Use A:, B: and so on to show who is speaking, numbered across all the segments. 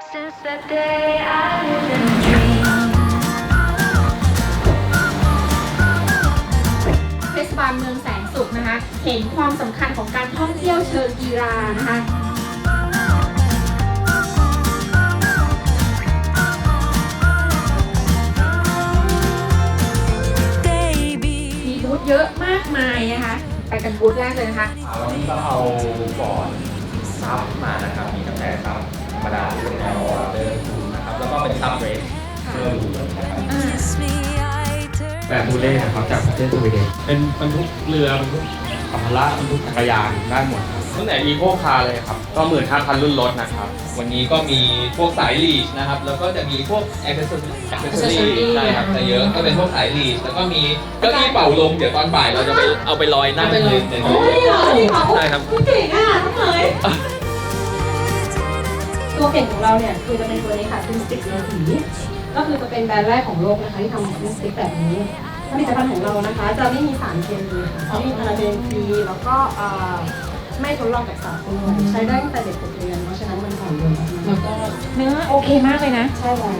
A: Since that day, I live in a dream.
B: เทศบาลเมืองแสนสุขนะคะ เห็นความสำคัญของการท่องเที่ยวเชิงกีฬานะคะมีบูธเยอะมากมายนะคะ ไปกันบูธแรกเลยนะคะ
C: อ่าวันนี้เราเอาบอร์ ซับเรสเพื่อดูนะครับ
D: แบบบูเล่นะครับจากประเทศสวีเดนเป็นบรรทุกเรือบรรทุกสัมภาระบรรทุกจักรยานได้หมดครับตั้งแต่อีโคคาร์เลยครับ ก็หมื่นห้าพันรุ่นรถนะครับ
C: วันนี้ก็มีพวกสายลีชนะครับ แล้วก็จะมีพวกแอคเซสซอรี่แอคเซสซอรี่
B: accessory
C: ใช่ครับจะเยอะก็เป็นพวกสายลีชแล้วก็มีเก้าอี้เป่าลมเดี๋ยวตอนบ่ายเราจะไปเอาไปลอยนั่ง
B: เอาไปลอย
C: ใน
B: โอ้ยเหรอจริงเหรอ
C: ใช่ครับ
B: เก่งอะน้องเอ๋ย ตัวเก่งของเราเนี่ยคือจะเป็นตัวนี้ค่ะฟินสติกสีสีก็คือจะเป็นแบรนด์แรกของโลกนะคะที่ทำฟินสติกแบบนี้ผลิตภัณฑ์ของเรานะคะ จะไม่มีสารเคมีค่ะไม่มีพาราเบนฟรีแล้วก็เอ่อไม่ทดลองกับสัตว์ด้วยใช้ได้ตั้งแต่เด็กหกเดือนเพราะฉะนั้นมันอ่อนโยนมากๆ
E: แล้วก็เนื้อโอเคมากเลยนะ
B: ใช่แล้ว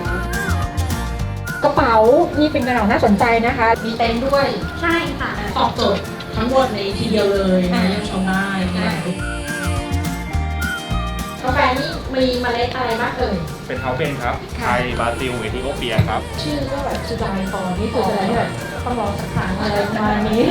E: กระเป๋านี่เป็นกระเป๋าน่าสนใจนะคะ
B: มีเต็นท์ด้วย
E: ใช่ค่ะ
F: ตอบโจทย์ทั้งหมดในทีเดียวเลยนะยังชมได้นะ
B: กาแฟนี่ มีเมล็ดอะไรบ้างเอ่ย
D: เป็นเฮาเบนครับ ไทย บราซิล เอธิโอเปียครับ
E: ชื่อก็แบบชื่อดายฟอร์นี่คืออะไรที่แบบต้องรอสักครั้งอะไรประมาณนี้